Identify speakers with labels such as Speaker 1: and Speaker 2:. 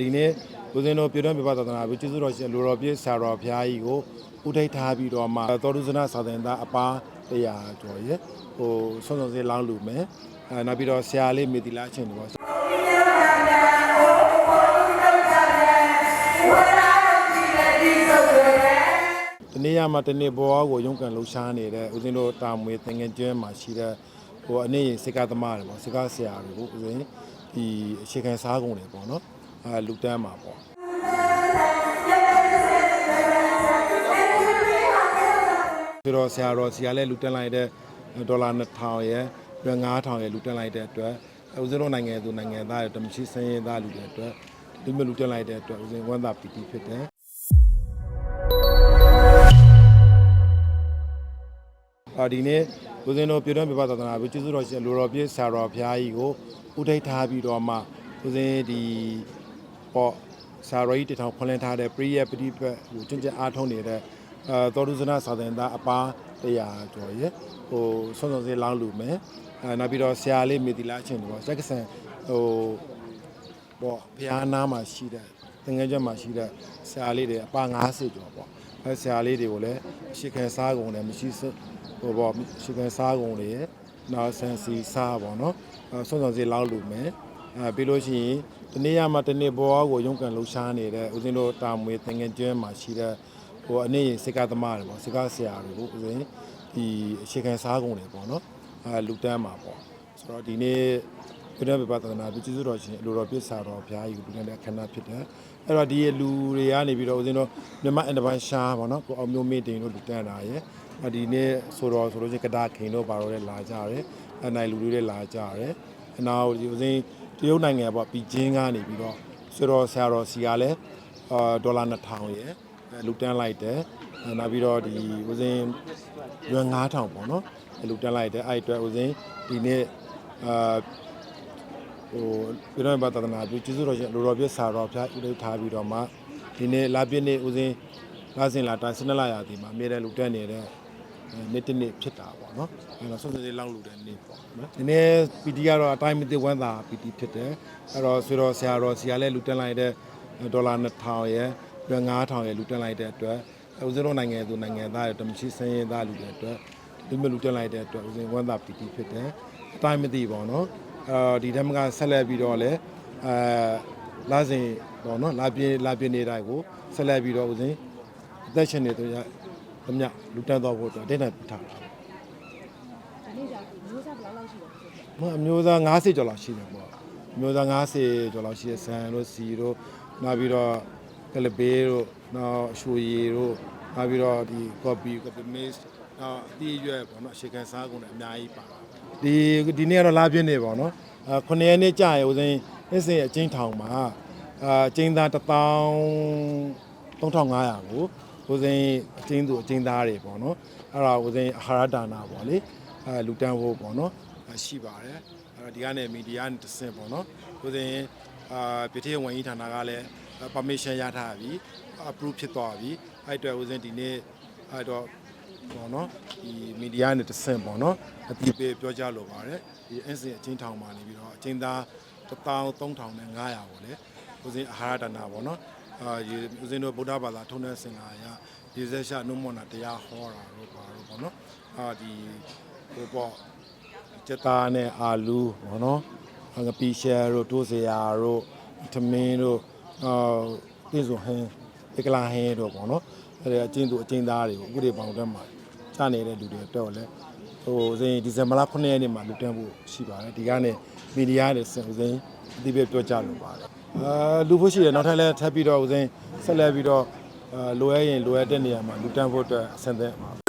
Speaker 1: ဒီနေ့ဦးဇင်းတို့ပြည်တော်ပြပသာသနာပြုကျေးဇူးတော်ရှင်လူတော်ပြည့်ဆရာတော်ဘုရားကြီးကိုဥထိတ်ထားပြီးတော့မှသောတုဇနာသာသနာအပါ100ကျော်ရဲ့ဟိုဆွမ်းဆောင်စေးလောင်းလူမယ်အဲနောက်ပြီးတော့ဆရာလေးမေတီလာအချင်းတွေပေါ့ဒီနေ့ရမှာတနေ့ဘောကိုရုံးကန်လှူရှားနေတဲ့ဦးဇင်းတို့တာမွေသင်ငယ်ကျွန်းမှာရှိတဲ့ဟိုအနေရင်စိတ်ကသမားတွေပေါ့စိတ်ကဆရာတွေကိုဦးဇင်းဒီအခြေခံစားကုန်တွေပေါ့နော် အဲလူတန်းမှာပေါ့ဆိုတော့ဆရာတော်ဆရာလည်းလူတက်လိုက်တဲ့ဒေါ်လာ2000ရယ်ပြီး9000ရယ်လူတက်လိုက်တဲ့အတွက်ဦးဇင်းတို့နိုင်ငံသူနိုင်ငံသားတွေတမရှိစင်းရဲသားလူတွေအတွက်ဒီမျိုးလူတက်လိုက်တဲ့အတွက်ဦးဇင်းဝမ်းသာပီတိဖြစ်တယ်အာဒီနေ့ဦးဇင်းတို့ပြည်တော်ပြပသာသနာပြုကျေးဇူးတော်ရှင်လူတော်ပြည့်ဆရာတော်ဘုရားကြီးကိုဥထိတ်ထားပြီးတော့မှဦးဇင်းဒီ ပေါ့ဆရာတော်ကြီးတထောင်ဖွင့်လင်းထားတဲ့ပရိယပတိပတ်ဟိုကျင့်ကြံအားထုတ်နေတဲ့အဲတော်ဒုဇနာသာသနာအပါ100ကျော်ရဲ့ဟိုဆွမ်းဆောင်စေးလောင်းလူမယ်အဲနောက်ပြီးတော့ဆရာလေးမေတီလာအချင်းတွေပေါ့စက်ကဆန်ဟိုပေါ့ဘုရားနာမှာရှိတဲ့သင်္ကန်းချက်မှာရှိတဲ့ဆရာလေးတွေအပါ90ကျော်ပေါ့အဲဆရာလေးတွေကိုလည်းရှေခံစားကုန်တယ်မရှိစဟိုပေါ့ရှေခံစားကုန်တွေရဲ့နောက်ဆန်စီစားပေါ့နော်အဲဆွမ်းဆောင်စေးလောင်းလူမယ် အဲပြီးလို့ရှိရင်ဒီနေ့ရမှာတနေ့ဘောကိုရုံးကန်လှူရှားနေတဲ့ဦးဇင်းတို့တာမွေသင်္ကန်းကျွန်းမှာရှိတဲ့ဟိုအနေရင်စိတ်ကသမားတွေပေါ့စိတ်ကဆရာတွေကိုဦးဇင်းဒီအခြေခံစားကုန်တွေပေါ့နော်အဲလူတန်းမှာပေါ့ဆိုတော့ဒီနေ့ဘုရားပြပသနာပြုကျေးဇူးတော်ရှင်လူတော်ပြစ်စာတော်ဘုရားကြီးကိုပြုတဲ့အခမ်းအနားဖြစ်တယ်အဲ့တော့ဒီလူတွေကနေပြီးတော့ဦးဇင်းတို့မြန်မာအန်တဘန်ရှားပေါ့နော်ကိုအောင်မျိုးမင်းတင်တို့လူတန်းတာရယ်အဒီနေ့ဆိုတော့ဆိုလို့ချင်းကတာခင်တို့ဘာလို့လဲလာကြတယ်အနိုင်လူတွေလည်းလာကြတယ် အနောက်ဒီဦးဇင်းတရုတ်နိုင်ငံပေါ့ပြီးချင်းကနေပြီးတော့ဆိုတော့ဆရာတော်စီကလည်းအာဒေါ်လာ2000ရယ်အဲလူတန်းလိုက်တယ်အဲနောက်ပြီးတော့ဒီဦးစင်းရွယ်9000ပေါ့နော်အဲလူတန်းလိုက်တယ်အဲ့အတွက်ဦးစင်းဒီနေ့အာဟိုပြည်တော်ဘာသာသနာပြုကျေးဇူးတော်ရှင်လူတော်ပြည့်စာတော်ဖျားဥဒိတ်ထားပြီးတော့မှဒီနေ့လာပြည့်နေ့ဦးစင်းလာစင်လာတိုင်းစနလာရာဒီမှာအမြဲတမ်းလူတက်နေတဲ့အဲ နေ့တစ်နေ့ဖြစ်တာပေါ့နော်အဲတော့ဆွဆွလေးလောက်လူတဲ့နေ့ပေါ့နော်ဒီနေ့ပီတီကတော့အတိုင်းမသိဝမ်းသာပီတီဖြစ်တယ်အဲ့တော့ဆွေတော်ဆရာတော်ဆရာလည်းလူတက်လိုက်တဲ့ဒေါ်လာ2000ရယ်ပြီး9000ရယ်လူတက်လိုက်တဲ့အတွက်ဦးဇင်းတို့နိုင်ငံသူနိုင်ငံသားတွေတမရှိစင်းရဲသားလူတွေအတွက်ဒီမျိုးလူတက်လိုက်တဲ့အတွက်ဦးဇင်းဝမ်းသာပီတိဖြစ်တယ်အတိုင်းမသိပါတော့နော်အဲဒီဓမ္မကဆက်လက်ပြီးတော့လည်းအဲလာစဉ်ပေါ့နော်လာပြင်းလာပြင်းနေတိုင်းကိုဆက်လက်ပြီးတော့ဦးဇင်းအသက်ရှင်နေသူရ ဓမ္မလူတက်တော့ဖို့အတွက်အတင်းနဲ့ထားတာ
Speaker 2: ဒီနေ့ကျမျိုးစားဘယ်လောက်လောက်ရှိလဲဆိုတော့
Speaker 1: မအမျိုးသား90ကျော်လောက်ရှိတယ်ပေါ့အမျိုးသား90ကျော်လောက်ရှိတဲ့ဆန်တို့စီတို့နောက်ပြီးတော့ကလဘေးတို့နောက်အရှူရည်တို့နောက်ပြီးတော့ဒီ copy copy mix နောက်အတီးရွက်ပေါ့နော်အရှိကန်စားကုန်တွေအများကြီးပါဒီဒီနေ့ကတော့လာပြင်းနေပေါ့နော်အဲခုနှစ်ရက်နေ့ကြာရဦးစင်းအစင်အချင်းထောင်မှာအာအချင်းသား1000 3500ကို ဦးစင်းအချင်းသူအချင်းသားတွေပေါ့နော်အဲ့ဒါဦးစင်းအာဟာရဒါနာပေါ့လေအဲလူတန်းဖို့ပေါ့နော်အဲရှိပါတယ်အဲ့တော့ဒီကနေမီဒီယာနဲ့တဆင့်ပေါ့နော်ဦးစင်းအာပြည်ထရေးဝန်ကြီးဌာနကလည်း permission ရထားပြီ approve ဖြစ်သွားပြီအဲ့အတွက်ဦးစင်းဒီနေ့အဲ့တော့ပေါ့နော်ဒီမီဒီယာနဲ့တဆင့်ပေါ့နော်အတိပေးပြောကြလိုပါတယ်ဒီအင်းစင်အချင်းထောင်မှာနေပြီးတော့အချင်းသား13500နဲ့900ပေါ့လေဦးစင်းအာဟာရဒါနာပေါ့နော် အာဒီဦးစင်းတို့ဗုဒ္ဓဘာသာထုံးတဲ့စင်လာရဒီဇက်ရှနုမောနာတရားဟောတာတို့ပါတော့ပေါ့နော်အာဒီဟိုပေါ့စက်သားနဲ့အာလူပေါ့နော်ငပီရှယ်တို့တိုးစရာတို့သမင်းတို့အာပြည့်စုံဟင်းဧကလာဟင်းတို့ပေါ့နော်အဲ့ဒါအချင်းသူအချင်းသားတွေကိုဥပဒေပေါင်းတက်မှာချနေတဲ့လူတွေတော့လဲဟိုစင်ဒီဇင်ဘာလ9ရက်နေ့မှာလူတန်းဖို့ရှိပါတယ်ဒီကနေမီဒီယာနဲ့စင်စင်အတိပဲပြောကြလို့ပါတယ် အာလူဖို့ရှိတယ်နောက်ထပ်လဲထပ်ပြီးတော့ဦးစင်ဆက်လက်ပြီးတော့အာလိုရရင်လိုရတဲ့နေရာမှာလူတန်းဖို့အတွက်အဆင်သင့်ပါ